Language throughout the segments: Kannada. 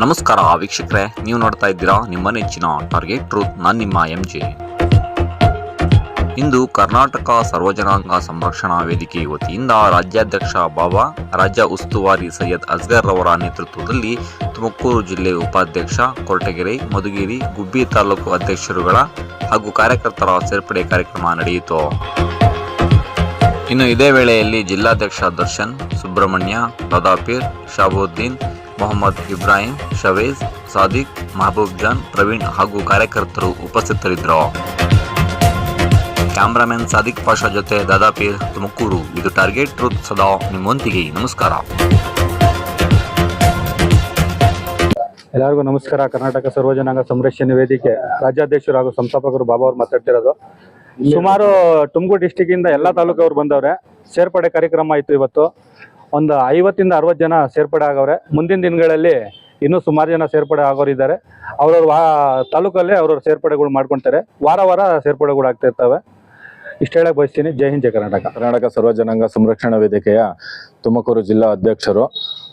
ನಮಸ್ಕಾರ ವೀಕ್ಷಕರೇ, ನೀವು ನೋಡ್ತಾ ಇದ್ದೀರಾ ನಿಮ್ಮ ನೆಚ್ಚಿನ ಟಾರ್ಗೆಟ್ ಟ್ರೂತ್ ನಾನು ನಿಮ್ಮ ಎಂ ಜೆ ಇಂದು ಕರ್ನಾಟಕ ಸರ್ವಜನಾಂಗ ಸಂರಕ್ಷಣಾ ವೇದಿಕೆ ವತಿಯಿಂದ ರಾಜ್ಯಾಧ್ಯಕ್ಷ ಬಾಬಾ, ರಾಜ್ಯ ಉಸ್ತುವಾರಿ ಸೈಯದ್ ಅಸ್ಗರ್ ರವರ ನೇತೃತ್ವದಲ್ಲಿ ತುಮಕೂರು ಜಿಲ್ಲೆ ಉಪಾಧ್ಯಕ್ಷ ಕೊರಟಗೆರೆ, ಮಧುಗಿರಿ, ಗುಬ್ಬಿ ತಾಲೂಕು ಅಧ್ಯಕ್ಷರುಗಳ ಹಾಗೂ ಕಾರ್ಯಕರ್ತರ ಸೇರ್ಪಡೆ ಕಾರ್ಯಕ್ರಮ ನಡೆಯಿತು. ಇನ್ನು ಇದೇ ವೇಳೆಯಲ್ಲಿ ಜಿಲ್ಲಾಧ್ಯಕ್ಷ ದರ್ಶನ್, ಸುಬ್ರಹ್ಮಣ್ಯ, ದಾದಾಪೀರ್, ಶಾಬುದ್ದೀನ್ ಮೊಹಮ್ಮದ್ ಇಬ್ರಾಹಿಂ, ಶವೇಜ್, ಸಾದಿಕ್, ಮಹಬೂಬ್ ಜಾನ್, ಪ್ರವೀಣ್ ಹಾಗೂ ಕಾರ್ಯಕರ್ತರು ಉಪಸ್ಥಿತರಿದ್ದರು. ಕ್ಯಾಮ್ರಾಮನ್ ಸಾದಿಕ್ ಪಾಷಾ ಜೊತೆ ದಾದಾಪೀರ್ ತುಮಕೂರು. ಇದು ಟಾರ್ಗೆಟ್ ಟ್ರೂತ್ ಸದಾ ನಿಮ್ಮೊಂದಿಗೆ. ನಮಸ್ಕಾರ. ಎಲ್ಲರಿಗೂ ನಮಸ್ಕಾರ. ಕರ್ನಾಟಕ ಸರ್ವಜನಾಂಗ ಸಂರಕ್ಷಣೆ ವೇದಿಕೆ ರಾಜ್ಯಾಧ್ಯಕ್ಷರು ಹಾಗೂ ಸಂಸ್ಥಾಪಕರು ಬಾಬಾ ಅವ್ರು ಮಾತಾಡ್ತಿರೋದು. ಸುಮಾರು ತುಮಕೂರು ಡಿಸ್ಟಿಕ್ ಇಂದ ಎಲ್ಲಾ ತಾಲೂಕವ್ರು ಬಂದವ್ರೆ. ಸೇರ್ಪಡೆ ಕಾರ್ಯಕ್ರಮ ಆಯ್ತು ಇವತ್ತು. ಒಂದು ಐವತ್ತಿಂದ ಅರವತ್ತು ಜನ ಸೇರ್ಪಡೆ ಆಗವ್ರೆ ಮುಂದಿನ ದಿನಗಳಲ್ಲಿ ಇನ್ನೂ ಸುಮಾರು ಜನ ಸೇರ್ಪಡೆ ಆಗೋರಿದ್ದಾರೆ ಅವ್ರವ್ರ ವಾ ತಾಲೂಕಲ್ಲೇ ಅವ್ರವ್ರ ಸೇರ್ಪಡೆಗಳು ಮಾಡ್ಕೊತಾರೆ. ವಾರ ವಾರ ಸೇರ್ಪಡೆಗಳು ಆಗ್ತಾ ಇರ್ತವೆ ಇಷ್ಟ ಹೇಳಕ್ ಬಯಸ್ತೀನಿ. ಜೈ ಹಿಂದ್, ಜೈ ಕರ್ನಾಟಕ. ಕರ್ನಾಟಕ ಸರ್ವಜನಾಂಗ ಸಂರಕ್ಷಣಾ ವೇದಿಕೆಯ ತುಮಕೂರು ಜಿಲ್ಲಾ ಅಧ್ಯಕ್ಷರು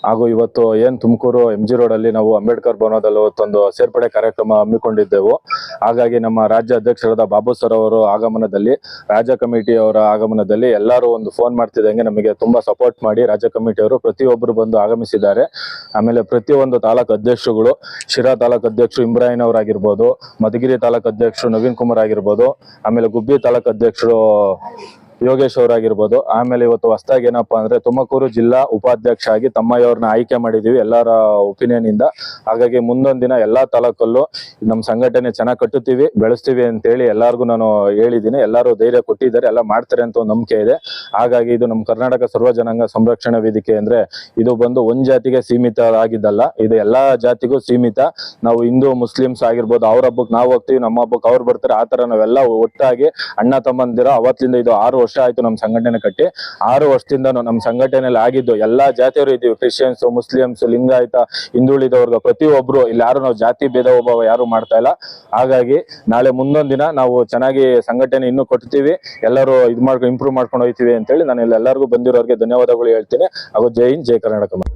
ಹಾಗೂ ಇವತ್ತು ಏನ್ ತುಮಕೂರು ಎಂ ಜಿ ಅಲ್ಲಿ ನಾವು ಅಂಬೇಡ್ಕರ್ ಭವನದಲ್ಲಿ ಒಂದು ಸೇರ್ಪಡೆ ಕಾರ್ಯಕ್ರಮ ಹಮ್ಮಿಕೊಂಡಿದ್ದೆವು. ಹಾಗಾಗಿ ನಮ್ಮ ರಾಜ್ಯ ಅಧ್ಯಕ್ಷರಾದ ಬಾಬು ಸರ್ ಅವರು ಆಗಮನದಲ್ಲಿ, ರಾಜ್ಯ ಕಮಿಟಿಯವರ ಆಗಮನದಲ್ಲಿ ಎಲ್ಲರೂ ಒಂದು ಫೋನ್ ಮಾಡ್ತಿದ್ದಂಗೆ ನಮಗೆ ತುಂಬಾ ಸಪೋರ್ಟ್ ಮಾಡಿ ರಾಜ್ಯ ಕಮಿಟಿಯವರು ಪ್ರತಿಯೊಬ್ಬರು ಬಂದು ಆಗಮಿಸಿದ್ದಾರೆ. ಆಮೇಲೆ ಪ್ರತಿಯೊಂದು ತಾಲೂಕು ಅಧ್ಯಕ್ಷರುಗಳು, ಶಿರಾ ತಾಲೂಕು ಅಧ್ಯಕ್ಷರು ಇಮ್ರಾಯಿನ್ ಅವರಾಗಿರ್ಬೋದು, ಮಧುಗಿರಿ ತಾಲೂಕು ಅಧ್ಯಕ್ಷರು ನವೀನ್ ಕುಮಾರ್ ಆಗಿರ್ಬೋದು, ಆಮೇಲೆ ಗುಬ್ಬಿ ತಾಲೂಕು ಅಧ್ಯಕ್ಷರು ಯೋಗೇಶ್ ಅವರಾಗಿರ್ಬೋದು. ಆಮೇಲೆ ಇವತ್ತು ಹೊಸದಾಗಿ ಏನಪ್ಪಾ ಅಂದ್ರೆ ತುಮಕೂರು ಜಿಲ್ಲಾ ಉಪಾಧ್ಯಕ್ಷ ಆಗಿ ತಮ್ಮಯ್ಯವ್ರನ್ನ ಆಯ್ಕೆ ಮಾಡಿದೀವಿ ಎಲ್ಲರ ಒಪಿನಿಯನ್ ಇಂದ. ಹಾಗಾಗಿ ಮುಂದೊಂದು ದಿನ ಎಲ್ಲಾ ತಾಲೂಕಲ್ಲೂ ನಮ್ಮ ಸಂಘಟನೆ ಚೆನ್ನಾಗಿ ಕಟ್ಟುತ್ತೀವಿ, ಬೆಳೆಸ್ತೀವಿ ಅಂತ ಹೇಳಿ ಎಲ್ಲಾರ್ಗು ನಾನು ಹೇಳಿದ್ದೀನಿ ಎಲ್ಲರೂ ಧೈರ್ಯ ಕೊಟ್ಟಿದ್ದಾರೆ, ಎಲ್ಲ ಮಾಡ್ತಾರೆ ಅಂತ ಒಂದು ನಂಬಿಕೆ ಇದೆ. ಹಾಗಾಗಿ ಇದು ನಮ್ಮ ಕರ್ನಾಟಕ ಸರ್ವ ಜನಾಂಗ ಸಂರಕ್ಷಣಾ ವೇದಿಕೆ ಅಂದ್ರೆ ಇದು ಬಂದು ಒಂದ್ ಜಾತಿಗೆ ಸೀಮಿತ ಆಗಿದ್ದಲ್ಲ ಇದು ಎಲ್ಲಾ ಜಾತಿಗೂ ಸೀಮಿತ. ನಾವು ಹಿಂದೂ, ಮುಸ್ಲಿಮ್ಸ್ ಆಗಿರ್ಬೋದು, ಅವ್ರ ಹಬ್ಬಕ್ಕೆ ನಾವು ಹೋಗ್ತೀವಿ, ನಮ್ಮ ಹಬ್ಬಕ್ಕೆ ಅವ್ರು ಬರ್ತಾರೆ, ಆ ತರ ನಾವೆಲ್ಲ ಒಟ್ಟಾಗಿ ಅಣ್ಣ ತಮ್ಮಂದಿರ ಅವತ್ತಿಂದ ಇದು ಆರು ವರ್ಷ ಆಯ್ತು ನಮ್ಮ ಸಂಘಟನೆ ಕಟ್ಟಿ. ಆರು ವರ್ಷದಿಂದ ನಮ್ಮ ಸಂಘಟನೆಯಲ್ಲಿ ಆಗಿದ್ದು ಎಲ್ಲಾ ಜಾತಿಯವರು ಇದ್ದೀವಿ. ಕ್ರಿಶ್ಚಿಯನ್ಸ್ ಮುಸ್ಲಿಮ್ಸ್ ಲಿಂಗಾಯತ, ಹಿಂದುಳಿದವರ್ಗ ಪ್ರತಿಯೊಬ್ರು ಇಲ್ಲಿ ಯಾರು ನಾವು ಜಾತಿ ಭೇದ ಒಬ್ಬ ಯಾರು ಮಾಡ್ತಾ ಇಲ್ಲ. ಹಾಗಾಗಿ ನಾಳೆ ಮುಂದೊಂದ್ ದಿನ ನಾವು ಚೆನ್ನಾಗಿ ಸಂಘಟನೆ ಇನ್ನೂ ಕೊಡ್ತೀವಿ ಎಲ್ಲರೂ ಇದು ಮಾಡ್ಕೊಂಡು ಇಂಪ್ರೂವ್ ಮಾಡ್ಕೊಂಡು ಹೋಗ್ತೀವಿ ಅಂತೇಳಿ ನಾನು ಇಲ್ಲಿ ಎಲ್ಲರಿಗೂ ಬಂದಿರೋರಿಗೆ ಧನ್ಯವಾದಗಳು ಹೇಳ್ತೀನಿ. ಹಾಗೂ ಜೈ ಹಿಂದ್, ಜೈ ಕರ್ನಾಟಕ.